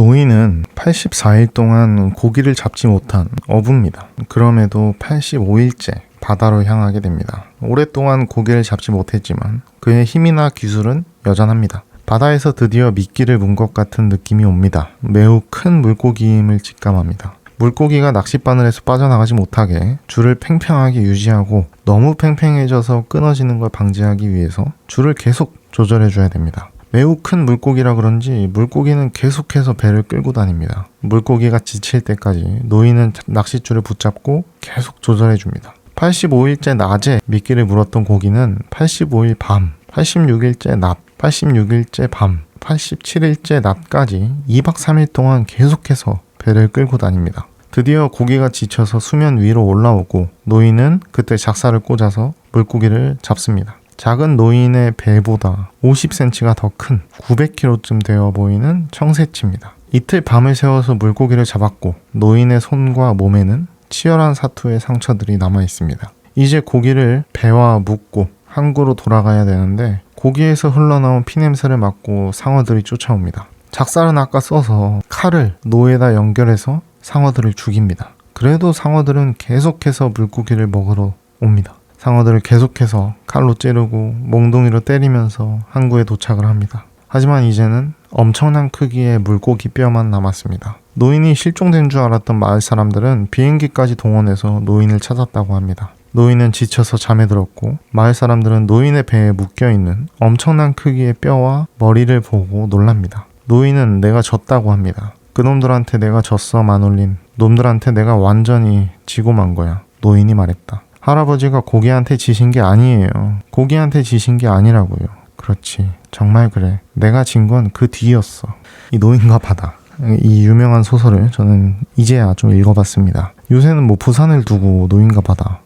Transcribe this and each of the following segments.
노인은 84일 동안 고기를 잡지 못한 어부입니다. 그럼에도 85일째 바다로 향하게 됩니다. 오랫동안 고기를 잡지 못했지만 그의 힘이나 기술은 여전합니다. 바다에서 드디어 미끼를 문 것 같은 느낌이 옵니다. 매우 큰 물고기임을 직감합니다. 물고기가 낚싯바늘에서 빠져나가지 못하게 줄을 팽팽하게 유지하고 너무 팽팽해져서 끊어지는 걸 방지하기 위해서 줄을 계속 조절해 줘야 됩니다. 매우 큰 물고기라 그런지 물고기는 계속해서 배를 끌고 다닙니다. 물고기가 지칠 때까지 노인은 낚싯줄을 붙잡고 계속 조절해 줍니다. 85일째 낮에 미끼를 물었던 고기는 85일 밤, 86일째 낮, 86일째 밤, 87일째 낮까지 2박 3일 동안 계속해서 배를 끌고 다닙니다. 드디어 고기가 지쳐서 수면 위로 올라오고 노인은 그때 작사를 꽂아서 물고기를 잡습니다. 작은 노인의 배보다 50cm가 더 큰 900kg쯤 되어 보이는 청새치입니다. 이틀 밤을 새워서 물고기를 잡았고 노인의 손과 몸에는 치열한 사투의 상처들이 남아 있습니다. 이제 고기를 배와 묶고 항구로 돌아가야 되는데 고기에서 흘러나온 피냄새를 맡고 상어들이 쫓아옵니다. 작살은 아까 써서 칼을 노에다 연결해서 상어들을 죽입니다. 그래도 상어들은 계속해서 물고기를 먹으러 옵니다. 상어들을 계속해서 칼로 찌르고 몽둥이로 때리면서 항구에 도착을 합니다. 하지만 이제는 엄청난 크기의 물고기 뼈만 남았습니다. 노인이 실종된 줄 알았던 마을 사람들은 비행기까지 동원해서 노인을 찾았다고 합니다. 노인은 지쳐서 잠에 들었고 마을 사람들은 노인의 배에 묶여 있는 엄청난 크기의 뼈와 머리를 보고 놀랍니다. 노인은 내가 졌다고 합니다. 그놈들한테 내가 졌어 마놀린. 놈들한테 내가 완전히 지고 만 거야. 노인이 말했다. 할아버지가 고기한테 지신 게 아니에요. 고기한테 지신 게 아니라고요. 그렇지. 정말 그래. 내가 진 건 그 뒤였어. 이 노인과 바다. 이 유명한 소설을 저는 이제야 좀 읽어봤습니다. 요새는 뭐 부산을 두고 노인과 바다,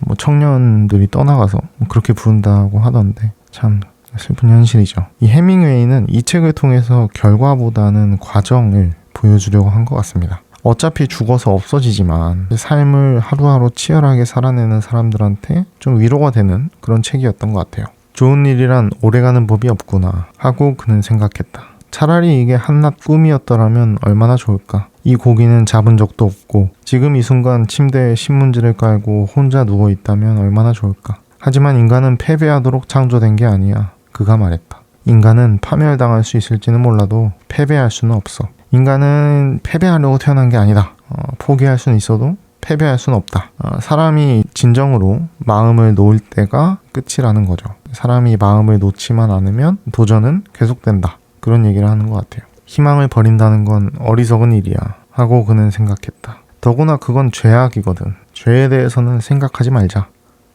뭐 청년들이 떠나가서 뭐 그렇게 부른다고 하던데 참 슬픈 현실이죠. 이 해밍웨이는 이 책을 통해서 결과보다는 과정을 보여주려고 한 것 같습니다. 어차피 죽어서 없어지지만 삶을 하루하루 치열하게 살아내는 사람들한테 좀 위로가 되는 그런 책이었던 것 같아요. 좋은 일이란 오래가는 법이 없구나 하고 그는 생각했다. 차라리 이게 한낱 꿈이었더라면 얼마나 좋을까. 이 고기는 잡은 적도 없고 지금 이 순간 침대에 신문지를 깔고 혼자 누워 있다면 얼마나 좋을까. 하지만 인간은 패배하도록 창조된 게 아니야. 그가 말했다. 인간은 파멸당할 수 있을지는 몰라도 패배할 수는 없어. 인간은 패배하려고 태어난 게 아니다. 어, 포기할 수는 있어도 패배할 수는 없다. 어, 사람이 진정으로 마음을 놓을 때가 끝이라는 거죠. 사람이 마음을 놓지만 않으면 도전은 계속된다. 그런 얘기를 하는 것 같아요. 희망을 버린다는 건 어리석은 일이야. 하고 그는 생각했다. 더구나 그건 죄악이거든. 죄에 대해서는 생각하지 말자.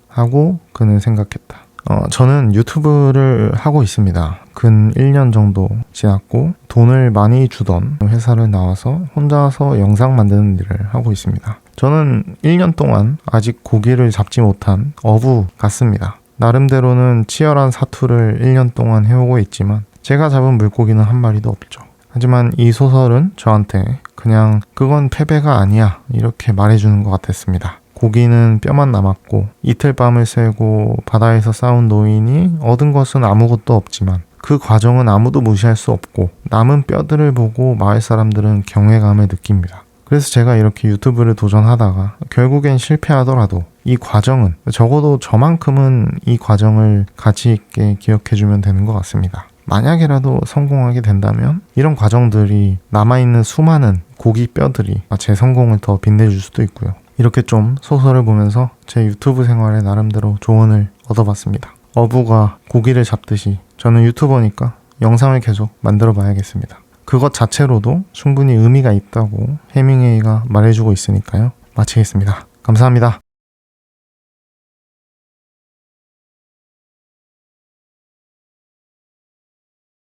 하고 그는 생각했다. 어, 저는 유튜브를 하고 있습니다. 근 1년 정도 지났고 돈을 많이 주던 회사를 나와서 혼자서 영상 만드는 일을 하고 있습니다. 저는 1년 동안 아직 고기를 잡지 못한 어부 같습니다. 나름대로는 치열한 사투를 1년 동안 해오고 있지만 제가 잡은 물고기는 한 마리도 없죠. 하지만 이 소설은 저한테 그냥 그건 패배가 아니야 이렇게 말해주는 것 같았습니다. 고기는 뼈만 남았고 이틀 밤을 새고 바다에서 싸운 노인이 얻은 것은 아무것도 없지만 그 과정은 아무도 무시할 수 없고 남은 뼈들을 보고 마을 사람들은 경외감을 느낍니다. 그래서 제가 이렇게 유튜브를 도전하다가 결국엔 실패하더라도 이 과정은 적어도 저만큼은 이 과정을 가치 있게 기억해주면 되는 것 같습니다. 만약이라도 성공하게 된다면 이런 과정들이 남아있는 수많은 고기 뼈들이 제 성공을 더 빛내줄 수도 있고요. 이렇게 좀 소설을 보면서 제 유튜브 생활에 나름대로 조언을 얻어봤습니다. 어부가 고기를 잡듯이 저는 유튜버니까 영상을 계속 만들어 봐야겠습니다. 그것 자체로도 충분히 의미가 있다고 해밍웨이가 말해주고 있으니까요. 마치겠습니다. 감사합니다.